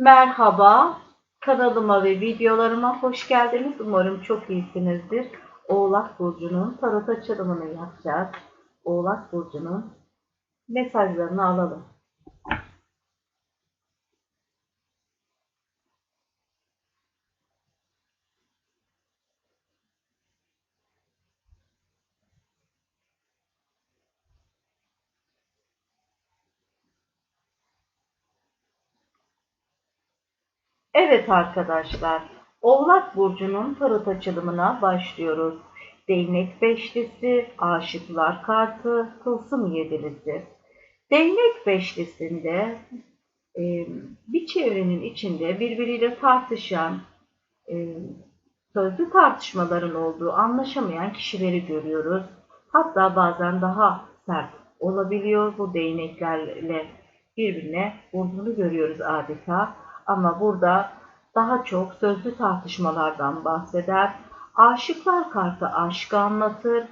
Merhaba, kanalıma ve videolarıma hoş geldiniz. Umarım çok iyisinizdir. Oğlak Burcu'nun tarot açılımını yapacağız. Oğlak Burcu'nun mesajlarını alalım. Evet arkadaşlar, Oğlak Burcu'nun tarot açılımına başlıyoruz. Değnek beşlisi, aşıklar kartı, tılsım yedilisi. Değnek beşlisinde e, bir çevrenin içinde birbiriyle tartışan, e, sözlü tartışmaların olduğu, anlaşamayan kişileri görüyoruz. Hatta bazen daha sert olabiliyor. Bu değneklerle birbirine vurduğunu görüyoruz adeta. Ama burada daha çok sözlü tartışmalardan bahseder. Aşıklar kartı aşkı anlatır.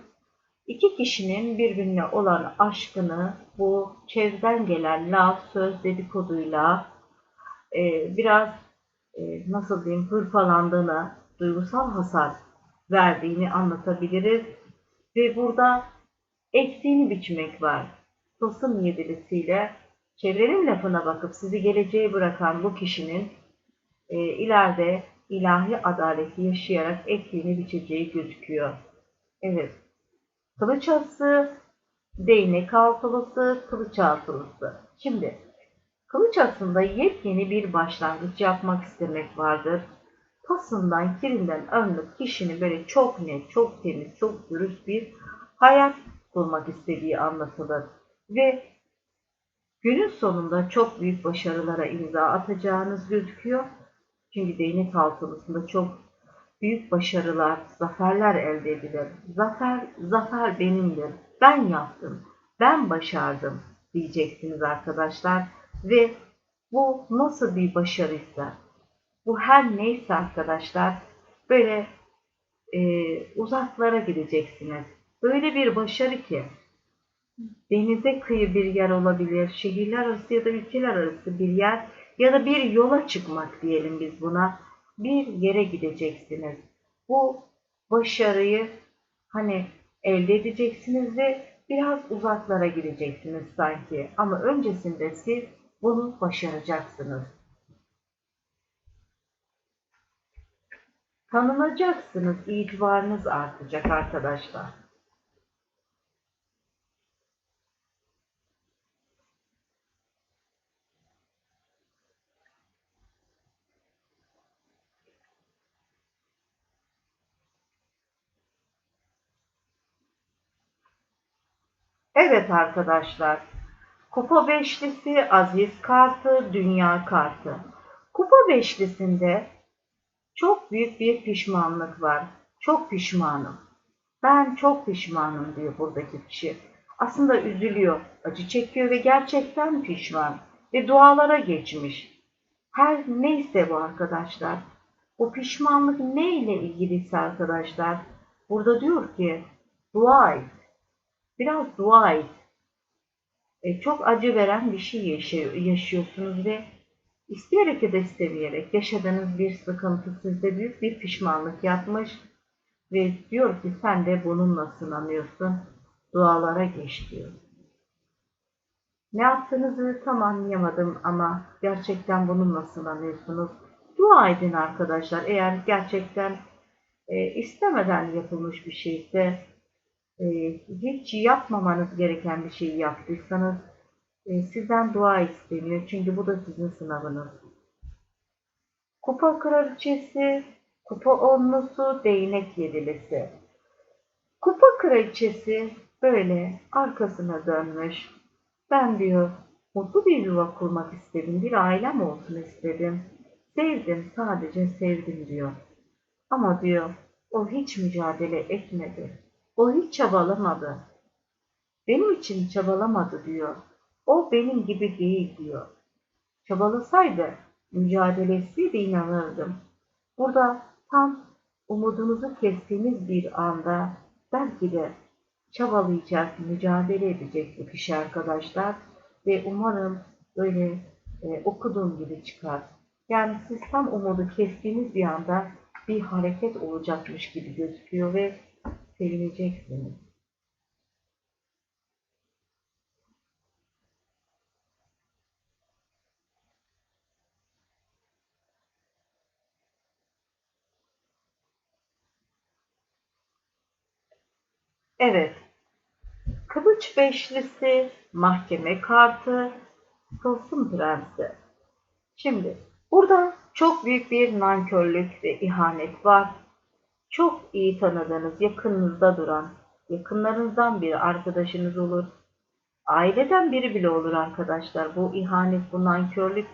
İki kişinin birbirine olan aşkını bu çevreden gelen laf, söz dedikoduyla e, biraz e, nasıl diyeyim hırpalandığını, duygusal hasar verdiğini anlatabiliriz. Ve burada eksiğini biçmek var. Tılsım yedilisiyle çevrenin lafına bakıp sizi geleceğe bırakan bu kişinin e, ileride ilahi adaleti yaşayarak eksiğini biçeceği gözüküyor. Evet. Kılıç ası, değnek altılısı, kılıç altılısı. Şimdi kılıç asında yepyeni bir başlangıç yapmak istemek vardır. Pasından, kirinden arınıp kişinin böyle çok net, çok temiz, çok dürüst bir hayat kurmak istediği anlatılır. Ve günün sonunda çok büyük başarılara imza atacağınız gözüküyor. Çünkü değnek altılısında çok büyük başarılar, zaferler elde edilir. Zafer, zafer benimdir. Ben yaptım, ben başardım diyeceksiniz arkadaşlar. Ve bu nasıl bir başarıysa, bu her neyse arkadaşlar, böyle e, uzaklara gideceksiniz. Böyle bir başarı ki, denize kıyı bir yer olabilir, şehirler arası ya da ülkeler arası bir yer ya da bir yola çıkmak diyelim biz buna. Bir yere gideceksiniz. Bu başarıyı hani elde edeceksiniz ve biraz uzaklara gideceksiniz sanki. Ama öncesinde siz bunu başaracaksınız. Tanınacaksınız, itibarınız artacak arkadaşlar. Evet arkadaşlar. Kupa beşlisi, aziz kartı, dünya kartı. Kupa beşlisinde çok büyük bir pişmanlık var. Çok pişmanım. Ben çok pişmanım diyor buradaki kişi. Aslında üzülüyor, acı çekiyor ve gerçekten pişman. Ve dualara geçmiş. Her neyse bu arkadaşlar. Bu pişmanlık ne ile ilgiliyse arkadaşlar. Burada diyor ki dua et. Biraz dua et. E, çok acı veren bir şey yaşıyor, yaşıyorsunuz ve isteyerek ya da istemeyerek yaşadığınız bir sıkıntı sizde büyük bir pişmanlık yapmış ve diyor ki sen de bununla sınanıyorsun. Dualara geç diyor. Ne yaptığınızı tam anlayamadım ama gerçekten bununla sınanıyorsunuz. Dua edin arkadaşlar. Eğer gerçekten e, istemeden yapılmış bir şeyse hiç yapmamanız gereken bir şeyi yaptıysanız e, sizden dua isteniyor. Çünkü bu da sizin sınavınız. Kupa kraliçesi, kupa onlusu, değnek yedilisi. Kupa kraliçesi böyle arkasına dönmüş. Ben diyor mutlu bir yuva kurmak istedim. Bir ailem olsun istedim. Sevdim, sadece sevdim diyor. Ama diyor o hiç mücadele etmedi. O hiç çabalamadı. Benim için çabalamadı diyor. O benim gibi değil diyor. Çabalasaydı, mücadele etseydi inanırdım. Burada tam umudunuzu kestiğiniz bir anda belki de çabalayacak, mücadele edecek bu kişi arkadaşlar. Ve umarım böyle e, okuduğum gibi çıkar. Yani siz tam umudu kestiğiniz bir anda bir hareket olacakmış gibi gözüküyor ve sevineceksiniz. Evet. Kılıç beşlisi, mahkeme kartı, tılsım prensi. Şimdi burada çok büyük bir nankörlük ve ihanet var. Çok iyi tanıdığınız, yakınınızda duran, yakınlarınızdan biri arkadaşınız olur. Aileden biri bile olur arkadaşlar. Bu ihanet, bu nankörlük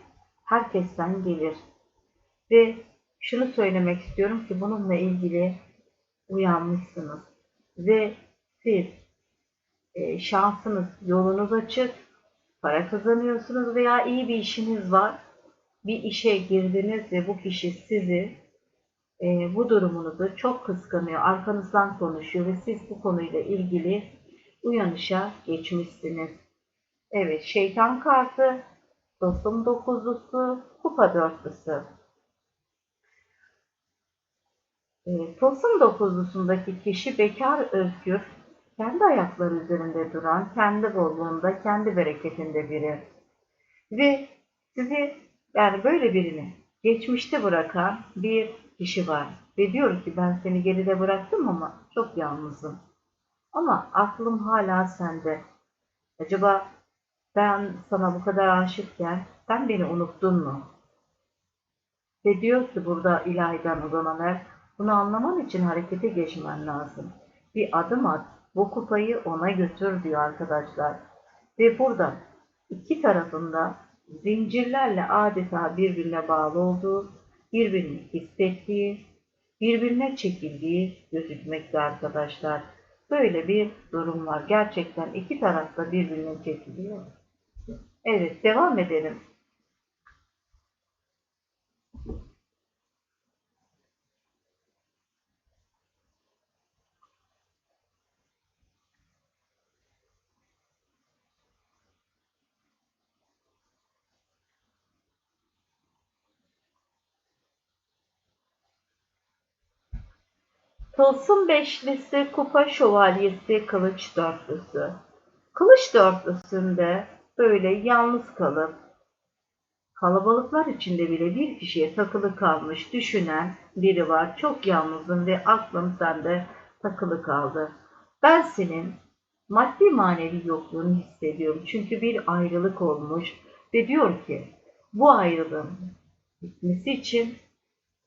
herkesten gelir. Ve şunu söylemek istiyorum ki bununla ilgili uyanmışsınız. Ve siz e, şansınız, yolunuz açık, para kazanıyorsunuz veya iyi bir işiniz var. Bir işe girdiniz ve bu kişi sizi e, bu durumunuzu çok kıskanıyor, arkanızdan konuşuyor ve siz bu konuyla ilgili uyanışa geçmişsiniz. Evet, şeytan kartı, dostum dokuzlusu, kupa dörtlüsü. E, Tılsım dokuzlusundaki kişi bekar özgür, kendi ayakları üzerinde duran, kendi bolluğunda, kendi bereketinde biri. Ve sizi yani böyle birini geçmişte bırakan bir kişi var. Ve diyor ki ben seni geride bıraktım ama çok yalnızım. Ama aklım hala sende. Acaba ben sana bu kadar aşıkken sen beni unuttun mu? Ve diyor ki burada ilahiden uzananer, bunu anlaman için harekete geçmen lazım. Bir adım at, bu kupayı ona götür diyor arkadaşlar. Ve burada iki tarafında zincirlerle adeta birbirine bağlı olduğu, birbirini hissettiği, birbirine çekildiği gözükmekte arkadaşlar. Böyle bir durum var. Gerçekten iki tarafta birbirine çekiliyor. Evet, devam edelim. Tılsım beşlisi, kupa şövalyesi, kılıç dörtlüsü. Kılıç dörtlüsünde böyle yalnız kalıp kalabalıklar içinde bile bir kişiye takılı kalmış düşünen biri var. Çok yalnızım ve aklım sende takılı kaldı. Ben senin maddi manevi yokluğunu hissediyorum. Çünkü bir ayrılık olmuş ve diyor ki bu ayrılığın bitmesi için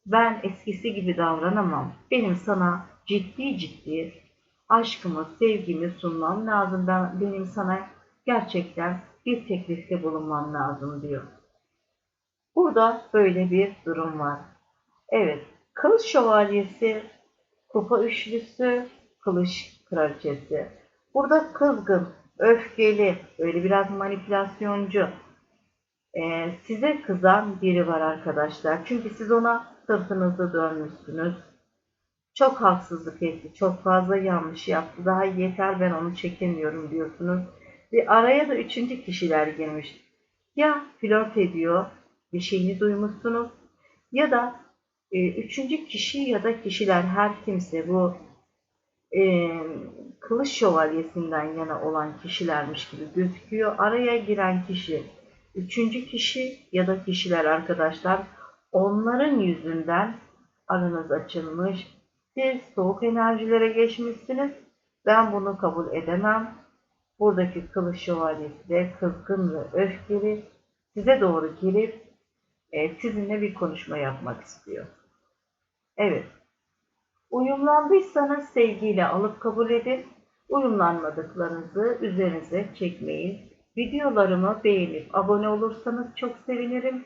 ben eskisi gibi davranamam. Benim sana ciddi ciddi aşkımı, sevgimi sunmam lazım. Ben, benim sana gerçekten bir teklifte bulunmam lazım diyor. Burada böyle bir durum var. Evet, kılıç şövalyesi, kupa üçlüsü, kılıç kraliçesi. Burada kızgın, öfkeli, böyle biraz manipülasyoncu, e, size kızan biri var arkadaşlar. Çünkü siz ona sırtınızı dönmüşsünüz. Çok haksızlık etti, çok fazla yanlış yaptı. Daha yeter ben onu çekemiyorum diyorsunuz. Ve araya da üçüncü kişiler girmiş. Ya flört ediyor, bir şeyini duymuşsunuz ya da e, üçüncü kişi ya da kişiler her kimse bu e, kılıç şövalyesinden yana olan kişilermiş gibi gözüküyor. Araya giren kişi üçüncü kişi ya da kişiler arkadaşlar onların yüzünden aranız açılmış. Siz soğuk enerjilere geçmişsiniz. Ben bunu kabul edemem. Buradaki kılıç şövalyesi de kızgın ve öfkeli size doğru gelip e, sizinle bir konuşma yapmak istiyor. Evet. Uyumlandıysanız sevgiyle alıp kabul edin. Uyumlanmadıklarınızı üzerinize çekmeyin. Videolarımı beğenip abone olursanız çok sevinirim.